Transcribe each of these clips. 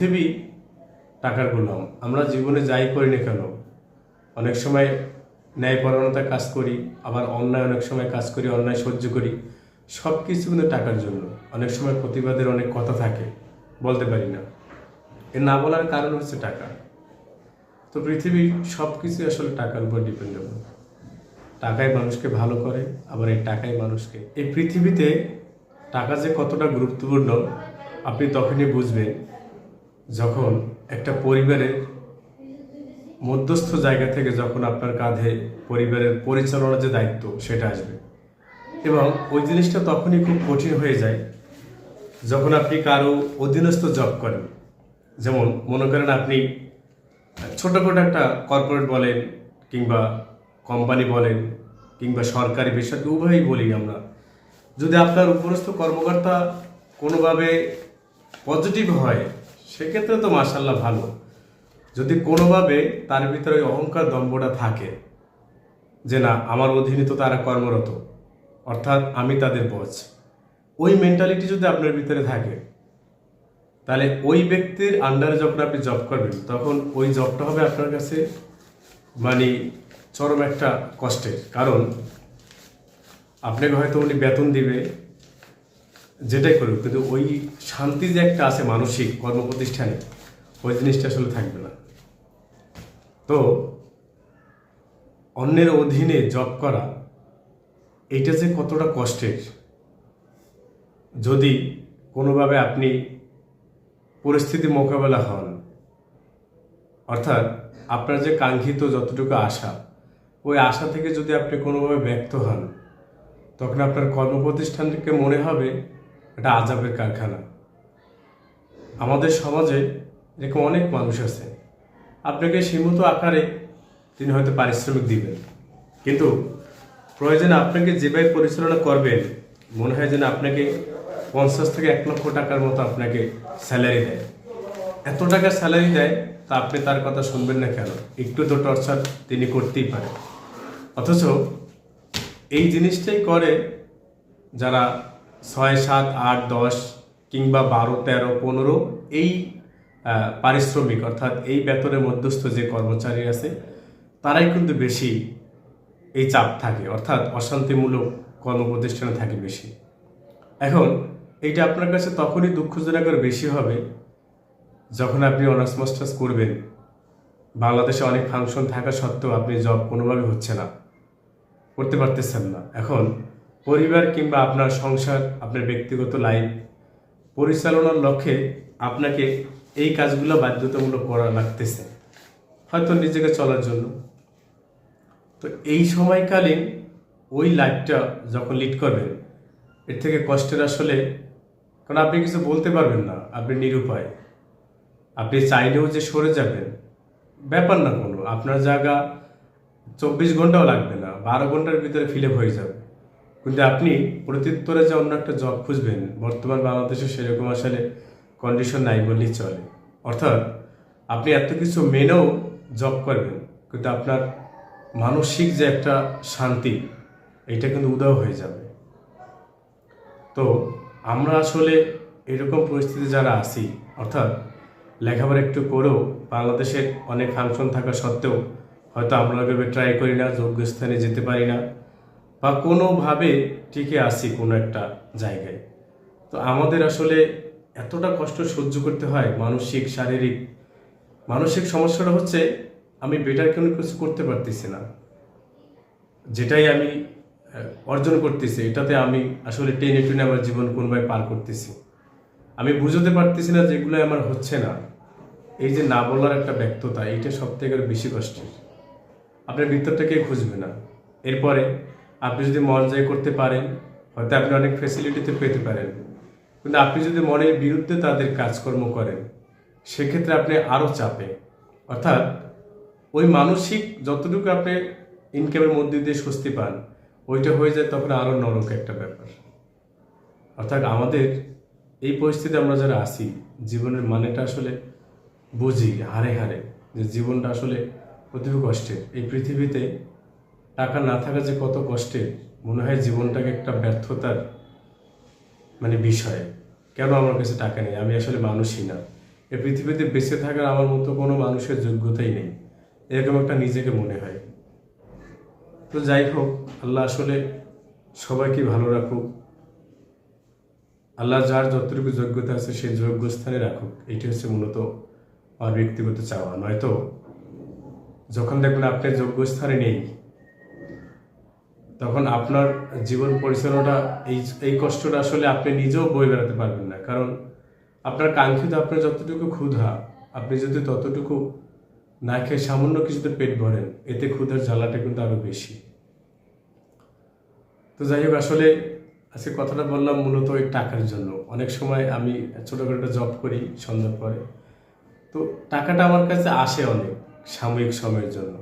পৃথিবী টাকার গোলাম। আমরা জীবনে যাই করি না কেন? অনেক সময় ন্যায়পরায়ণতা কাজ করি, আবার অন্যায় অনেক সময় কাজ করি, অন্যায় সহ্য করি। সব কিছু কিন্তু টাকার জন্য। অনেক সময় প্রতিবাদের অনেক কথা থাকে, বলতে পারি না। এ না বলার কারণ হচ্ছে টাকা। তো পৃথিবী সব কিছু আসলে টাকার উপর ডিপেন্ডেবল টাকায় মানুষকে ভালো করে, আবার এই টাকায় মানুষকে। এই পৃথিবীতে টাকা যে কতটা গুরুত্বপূর্ণ, আপনি তখনই বুঝবেন। যখন একটা পরিবারের মধ্যস্থ জায়গা থেকে যখন আপনার কাঁধে পরিবারের পরিচালনার যে দায়িত্ব, সেটা আসবে। এবং ওই জিনিসটা তখনই খুব কঠিন হয়ে যায় যখন আপনি কারও অধীনস্থ জব করেন। যেমন মনে করেন আপনি ছোটোখাটো একটা কর্পোরেট বলেন কিংবা কোম্পানি বলেন কিংবা সরকারি বেসরকারি, উভয়ই বলি আমরা। যদি আপনার উপরস্থ কর্মকর্তা কোনোভাবে পজিটিভ হয় সেক্ষেত্রে তো মার্শাল্লাহ ভালো। যদি কোনোভাবে তার ভিতরে ওই অহংকার দম্ভটা থাকে, যে না, আমার অধীনে তো তারা কর্মরত, অর্থাৎ আমি তাদের বস ওই মেন্টালিটি যদি আপনার ভিতরে থাকে, তাহলে ওই ব্যক্তির আন্ডারে যখন আপনি জব করবেন, তখন ওই জবটা হবে আপনার কাছে মানে চরম একটা কষ্টের। কারণ, আপনাকে হয়তো উনি বেতন দিবে যেটাই করুক, কিন্তু ওই শান্তি যে একটা আছে মানসিক কর্মপ্রতিষ্ঠানে, ওই জিনিসটা আসলে থাকবে না। তো অন্যের অধীনে জব করা, এটা যে কতটা কষ্টের। যদি কোনোভাবে আপনি পরিস্থিতি মোকাবেলা হন, অর্থাৎ আপনার যে কাঙ্ক্ষিত যতটুকু আশা, ওই আশা থেকে যদি আপনি কোনোভাবে ব্যক্ত হন, তখন আপনার কর্মপ্রতিষ্ঠানটিকে মনে হবে এটা আজাবের কারখানা। আমাদের সমাজে এরকম অনেক মানুষ আছে। আপনাকে সীমিত আকারে তিনি হয়তো পারিশ্রমিক দিবেন। কিন্তু প্রয়োজনে আপনাকে যেভাবে পরিচালনা করবেন, মনে হয় যেন আপনাকে পঞ্চাশ থেকে এক লক্ষ টাকার মতো আপনাকে স্যালারি দেয়। এত টাকা স্যালারি দেয়, তা আপনি তার কথা শুনবেন না কেন? একটু তো টর্চার তিনি করতেই পারেন অথচ এই জিনিসটাই করে যারা ছয় সাত আট দশ কিংবা বারো তেরো পনেরো এই পারিশ্রমিক, অর্থাৎ এই বেতনের মধ্যস্থ যে কর্মচারী আছে, তারাই কিন্তু বেশি এই চাপ থাকে, অর্থাৎ অশান্তিমূলক কর্মপ্রতিষ্ঠানে থাকে বেশি। এখন, এইটা আপনার কাছে তখনই দুঃখজনক আর বেশি হবে যখন আপনি অনার্স মাস্টার্স করবেন। বাংলাদেশে অনেক ফাংশন থাকা সত্ত্বেও আপনি জব কোনোভাবে হচ্ছে না, করতে পারতেছেন না। এখন পরিবার কিংবা আপনার সংসার, আপনার ব্যক্তিগত লাইফ পরিচালনার লক্ষ্যে আপনাকে এই কাজগুলো বাধ্যতামূলক করা লাগতেছে। হয়তো নিজেকে চলার জন্য। তো এই সময়কালীন ওই লাইফটা যখন লিড করবেন এর থেকে কষ্টের আসলে কারণ আপনি কিছু বলতে পারবেন না, আপনি নিরুপায়। আপনি চাইলেও যে সরে যাবেন, ব্যাপার না কোনো। আপনার জায়গা চব্বিশ ঘন্টাও লাগবে না, বারো ঘণ্টার ভিতরে ফিল হয়ে যাবে। কিন্তু আপনি প্রত্যুত্তরে যে অন্য একটা জব খুঁজবেন, বর্তমান বাংলাদেশে সেরকম আসলে কন্ডিশন নাই বললেই চলে। অর্থাৎ আপনি এত কিছু মেনেও জব করবেন, কিন্তু আপনার মানসিক যে একটা শান্তি এটা কিন্তু উদাও হয়ে যাবে। তো আমরা আসলে এরকম পরিস্থিতি যারা আছি, অর্থাৎ লেখাপড়া একটু করেও বাংলাদেশের অনেক ফাংশন থাকা সত্ত্বেও হয়তো আমরা ওইভাবে ট্রাই করি না যোগ্য স্থানে যেতে পারি না। বা কোনোভাবে টিকে আসি কোনো একটা জায়গায়। তো আমাদের আসলে এতটা কষ্ট সহ্য করতে হয় মানসিক, শারীরিক। মানসিক সমস্যাটা হচ্ছে আমি বেটার কোনো কিছু করতে পারতেছি না। যেটাই আমি অর্জন করতেছি, এটাতে আমি আসলে টেনে টুনে আমার জীবন কোনোভাবে পার করতেছি। আমি বুঝতে পারতেছি না যেগুলো আমার হচ্ছে না। এই যে না বলার একটা ব্যক্ততা এইটা সব থেকে বেশি কষ্টের। আপনার ভিতরটাকে খুঁজবে না। এরপরে আপনি যদি মন জয় করতে পারেন, হয়তো আপনি অনেক ফেসিলিটিতে পেতে পারেন। কিন্তু আপনি যদি মনের বিরুদ্ধে তাদের কাজকর্ম করেন, সেক্ষেত্রে আপনি আরও চাপে। অর্থাৎ, ওই মানসিক যতটুকু আপনি ইনকামের মধ্যে দিয়ে স্বস্তি পান, ওইটা হয়ে যায় তখন আরও নরক একটা ব্যাপার। অর্থাৎ আমাদের এই পরিস্থিতি আমরা যারা আছি, জীবনের মানেটা আসলে বুঝি হারে হারে যে জীবনটা আসলে অতীব কষ্টের। এই পৃথিবীতে টাকা না থাকা যে কত কষ্টের, মনে হয় জীবনটাকে একটা ব্যর্থতার মানে বিষয়। কেন আমার কাছে টাকা নেই? আমি আসলে মানুষই না। এই পৃথিবীতে বেঁচে থাকার আমার মতো কোনো মানুষের যোগ্যতাই নেই। এরকম একটা নিজেকে মনে হয়। তো যাই হোক, আল্লাহ আসলে সবাইকে ভালো রাখুক। আল্লাহ যার যতটুকু যোগ্যতা আছে সেই যোগ্য স্থানে রাখুক। এটি হচ্ছে মূলত আমার ব্যক্তিগত চাওয়া, নয়তো? যখন দেখবেন আপনার যোগ্য স্থানে নেই তখন আপনার জীবন পরিচালনাটা, এই এই কষ্টটা আসলে আপনি নিজেও বই বেড়াতে পারবেন না। কারণ আপনার কাঙ্ক্ষিত আপনার যতটুকু ক্ষুধা, আপনি যদি ততটুকু না খেয়ে সামান্য কিছুতে পেট ভরেন, এতে ক্ষুধার জ্বালাটা কিন্তু আরও বেশি। তো যাই হোক, আসলে আজকে কথাটা বললাম মূলত ওই টাকার জন্য। অনেক সময় আমি ছোটোখাটো একটা জব করি সন্ধ্যার পরে। তো টাকাটা আমার কাছে আসে অনেক সাময়িক সময়ের জন্য।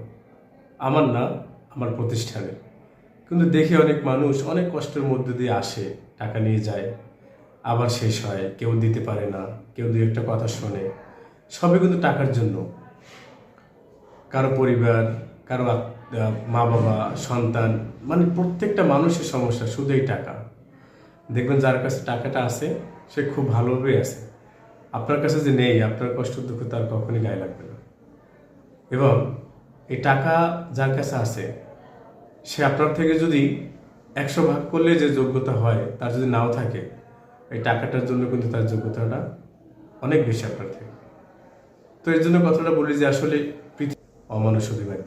আমার না, আমার প্রতিষ্ঠানের। কিন্তু দেখে অনেক মানুষ অনেক কষ্টের মধ্যে দিয়ে আসে, টাকা নিয়ে যায়, আবার শেষ হয়, কেউ দিতে পারে না, কেউ দু একটা কথা শোনে। সবই কিন্তু টাকার জন্য। কারও পরিবার, কারও মা বাবা সন্তান মানে প্রত্যেকটা মানুষের সমস্যা শুধু এই টাকা। দেখবেন যার কাছে টাকাটা আছে, সে খুব ভালোভাবেই আছে। আপনার কাছে যে নেই, আপনার কষ্ট দুঃখ তার কখনই গায়ে লাগবে না। এবং এই টাকা যার কাছে আছে সে আপনার থেকে যদি একশো ভাগ করলে যে যোগ্যতা হয়, তার যদি নাও থাকে, এই টাকাটার জন্য কিন্তু তার যোগ্যতাটা অনেক বেশি আপনার থেকে। তো এর জন্য কথাটা বলি যে আসলে পৃথিবী অমানুষ অধিকার